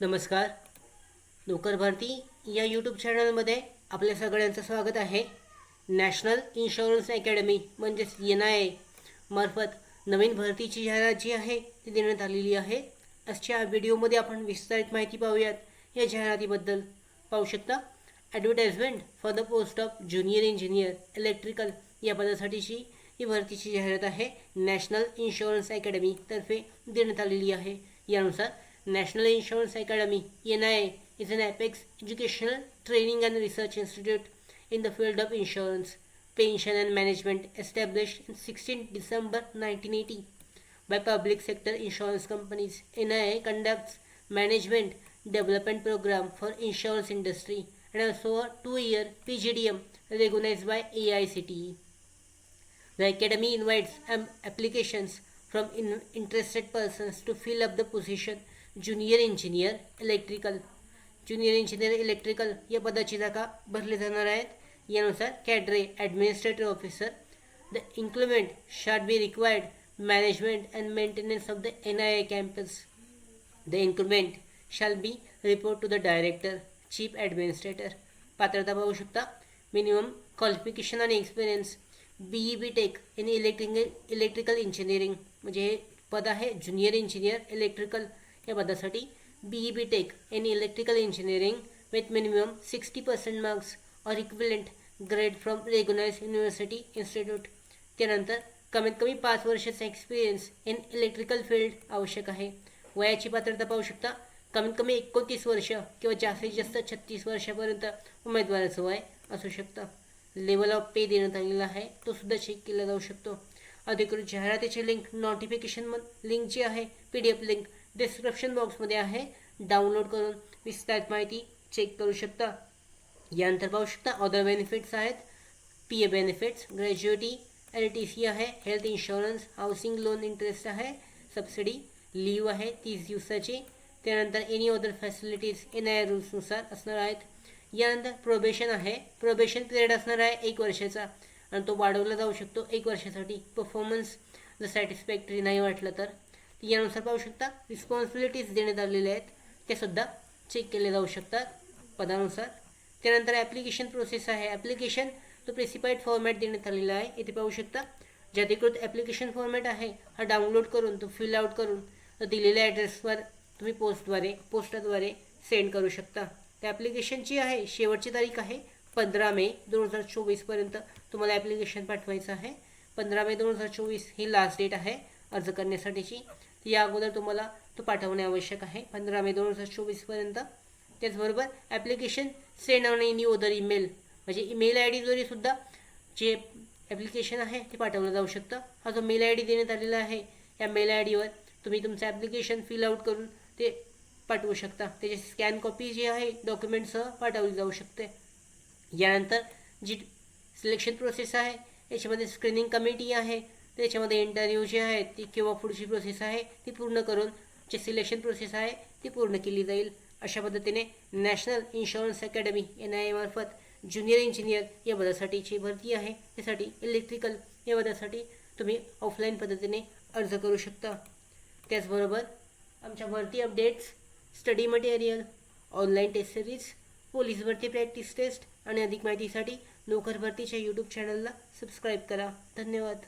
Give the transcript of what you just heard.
नमस्कार. नोकर भारती या यूट्यूब चॅनलमध्ये आपल्या सगळ्यांचं स्वागत आहे. नॅशनल इन्शुरन्स अकॅडमी म्हणजेच एन आय ए मार्फत नवीन भरतीची जाहिरात जी आहे ती देण्यात आलेली आहे. आजच्या व्हिडिओमध्ये आपण विस्तारित माहिती पाहूयात. या जाहिरातीबद्दल पाहू शकता. Advertisement for the post of junior engineer electrical या पदासाठीची ही भरतीची जाहिरात आहे. नॅशनल इन्शुरन्स अकॅडमीतर्फे देण्यात आलेली आहे. यानुसार National Insurance Academy NIA is an apex educational training and research institute in the field of insurance, pension and management established in 16 December 1980 by public sector insurance companies. NIA conducts management development program for insurance industry and also a two-year PGDM recognized by AICTE. The academy invites um, applications from in- interested persons to fill up the position junior engineer electrical junior engineer electrical या पदाची जागा भरली जाणार आहेत यानुसार cadre administrative officer the incumbent shall be required management and maintenance of the N I A campus the incumbent shall be report to the director chief administrator पात्रता पाहू शकता मिनिमम क्वालिफिकेशन आणि experience B E B tech in electric electrical engineering म्हणजे हे पद आहे junior engineer electrical या पदासाठी B E B tech in electrical engineering with minimum sixty percent marks or equivalent grade from recognised university institute त्यानंतर कमीत कमी पाच वर्षाचा एक्सपिरियन्स इन इलेक्ट्रिकल फील्ड आवश्यक आहे. वयाची पात्रता पाहू शकता कमीत कमी एकोणतीस वर्ष किंवा जास्तीत जास्त छत्तीस वर्षापर्यंत उमेदवाराचं वय असू शकतं. लेवल ऑफ पे देण्यात आलेला आहे तो सुद्धा चेक केला जाऊ शकतो. अधिकृत जाहिरातीची लिंक नोटिफिकेशन लिंक जी आहे P D F link description बॉक्समध्ये आहे. डाउनलोड करून विस्तारित माहिती चेक करू शकता. यानंतर पाहू शकता अदर बेनिफिट्स आहेत. P A benefits gratuity L T C आहे. Health insurance housing loan interest आहे. सबसिडी लीव आहे. तीस दिवसाची. त्यानंतर any other facilities N I रूल्सनुसार असणार आहेत. यानंतर प्रोबेशन आहे. प्रोबेशन पिरियड असणार आहे एक वर्षाचा. आणि तो वाढवला जाऊ शकतो एक वर्षासाठी. परफॉर्मन्स जर सॅटिस्फॅक्टरी नाही वाटलं तर. यानुसार पाहू शकता. रिस्पॉन्सिबिलिटीज देण्यात आलेल्या आहेत. त्यासुद्धा चेक केले जाऊ शकतात पदानुसार. त्यानंतर ॲप्लिकेशन प्रोसेस आहे. ॲप्लिकेशन तो प्रेसिफाईड फॉर्मॅट देण्यात आलेला आहे. इथे पाहू शकता. जे अधिकृत ॲप्लिकेशन फॉर्मॅट आहे हा डाउनलोड करून तो फिल आउट करून तो दिलेल्या ॲड्रेसवर तुम्ही पोस्टद्वारे पोस्टाद्वारे सेंड करू शकता. त्या ॲप्लिकेशनची आहे. शेवटची तारीख आहे पंधरा मे दोन हजार चोवीसपर्यंत तुम्हाला ॲप्लिकेशन पाठवायचं आहे. पंधरा मे दोन हजार चोवीस ही लास्ट डेट आहे. अर्ज करण्यासाठीची. या अगोदर तुम्हाला तो पाठवणे आवश्यक आहे. पंधरा मे दोन हजार चोवीसपर्यंत त्याचबरोबर application send on any other email म्हणजे ईमेल आय डीद्वारे सुद्धा जे ॲप्लिकेशन आहे ते पाठवलं जाऊ शकतं. हा जो मेल आय डी देण्यात आलेला आहे या मेल आय डीवर तुम्ही तुमचं ॲप्लिकेशन फिल आउट करून ते पाठवू शकता. त्याची स्कॅन कॉपी जी आहे डॉक्युमेंटसह पाठवली जाऊ शकते. यानंतर जी सिलेक्शन प्रोसेस आहे याच्यामध्ये स्क्रीनिंग कमिटी आहे त्याच्यामध्ये इंटरव्ह्यू जे आहे ती किंवा पुढची प्रोसेस आहे ती पूर्ण करून जे सिलेक्शन प्रोसेस आहे ती पूर्ण केली जाईल. अशा पद्धतीने national insurance academy N I मार्फत ज्युनियर इंजिनियर या पदासाठीची भरती आहे. त्यासाठी इलेक्ट्रिकल या पदासाठी तुम्ही ऑफलाईन पद्धतीने अर्ज करू शकता. त्याचबरोबर आमच्या भरती updates study material online test series police भरती प्रॅक्टिस टेस्ट आणि अधिक माहितीसाठी नोकर भरतीच्या यूट्यूब चॅनलला सबस्क्राईब करा. धन्यवाद.